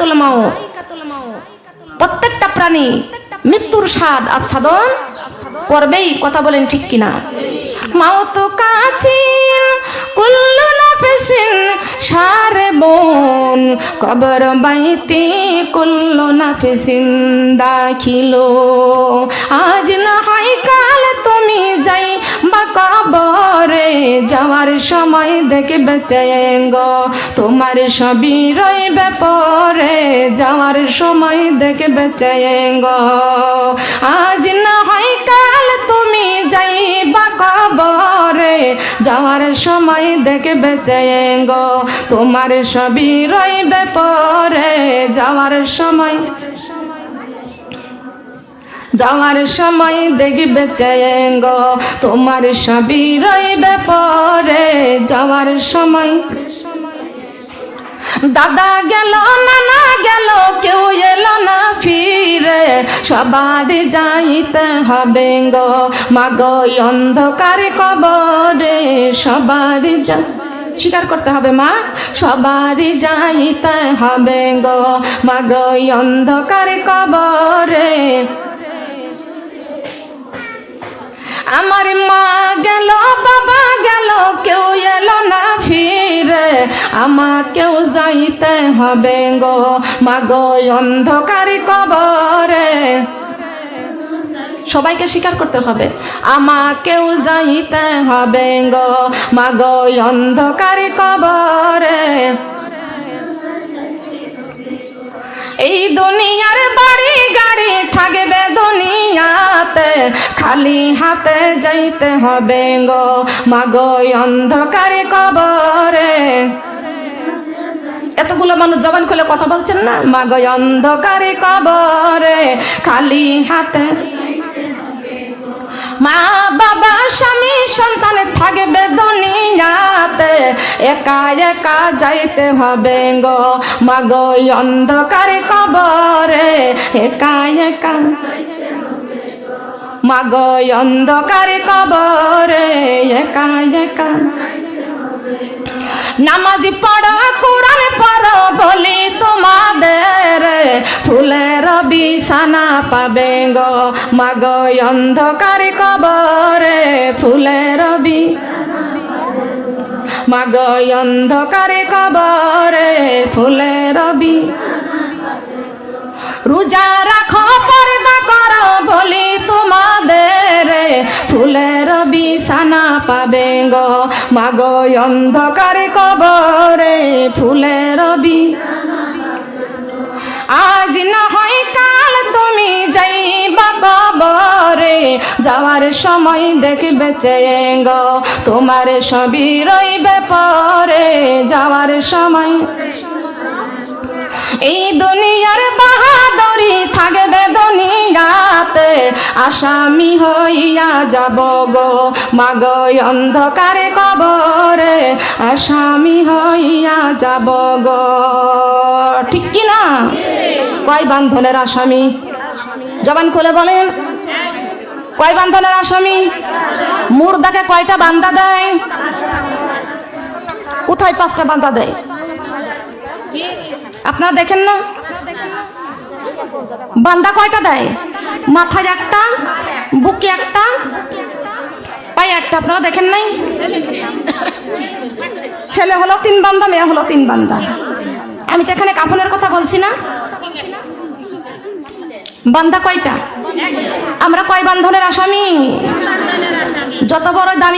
দায়িকাতুল মাও প্রত্যেকটা প্রাণী মৃত্যুর স্বাদ আচ্ছাদন করবেই, কথা বলেন ঠিক কিনা? মাও তো কাছিন কুল্লু সারে কবর বাইতি কুল্লু দাখিলো। আজ না হয় কাল তুমি যাই বা কবরে যাওয়ার সময় দেখবে চেঙ্গ। তোমার সবই রইবে পরে, যাওয়ার সময় দেখবে চেঙ্গ। আজ না হয় কাল তুমি যাইবা কবরে, যাওয়ার সময় দেখবে চেঙ্গ। তোমার সবই রইবে পরে, যাওয়ার সময় যাওয়ার সময় দেখবে চেঙ্গ তোমার সবই রইবে পরে। যাওয়ার সময় দাদা গেল, নানা গেল, কেউ এলো না ফিরে। সবার যাইতে হবে গো। মাগো অন্ধকার কবরে সবার যা স্বীকার করতে হবে মা। সবারই যাইতে হবে গো। মাগো অন্ধকার কবরে আমাকেও যাইতে হবে গো, মাগো অন্ধকার কবরে। সবাইকে স্বীকার করতে হবে, আমাকেও যাইতে হবে গো, মাগো অন্ধকার কবরে। এই দুনিয়ার বাড়ি গাড়ি থাকবে দুনিয়াতে, খালি হাতে যাইতে হবে গো, মাগো অন্ধকার কবরে। মানুষ জবান খুলে কথা বলছেন না? মাগো অন্ধকারে কবরে খালি হাতে। মা বাবা, স্বামী, সন্তানে থাকবে দুনিয়াতে। একা একা যাইতে হবে গো। মাগো অন্ধকারে কবরে একা একা। মাগো অন্ধকারে কবরে একা একা। নামাজি পড়ো, কোরআন অন্ধকার কবরে ফুলের বি মাগো অন্ধকার কবরে ফুলে বি রোজা রাখো, পর্দা করো, বলি তোমাদের ফুলের সানা পাবে গো। মাগো অন্ধকার কবরে ফুলে বি যাওয়ার সময় দেখবে চেঙ্গ। তোমার সবই রইবে পরে যাওয়ার সময়। এই দুনিয়ার বাহাদুরি থাকবে দুনিয়াতে। আসামি হইয়া যাব গো। মাগ অন্ধকারে কবরে আসামি হইয়া যাব গো। ঠিক কি না কয় বান্ধনের আসামি? জবান খুলে বলেন। কয় বান্ধনের আসামি? মুর্দাকে কয়টা বান্দা দেয়? কোথায় পাঁচটা বান্দা দেয়? আপনারা দেখেন না? বান্দা কয়টা দেয়? মাথায় একটা, বুকে একটা, পায়ে একটা, আপনারা দেখেন নাই? ছেলে হলো তিন বান্দা, মেয়ে হলো তিন বান্দা। আমি তো এখানে কাফনের কথা বলছি না। বান্দা কয়টা? আমরা কয় বান্ধনের আসামি? যত বড় দামি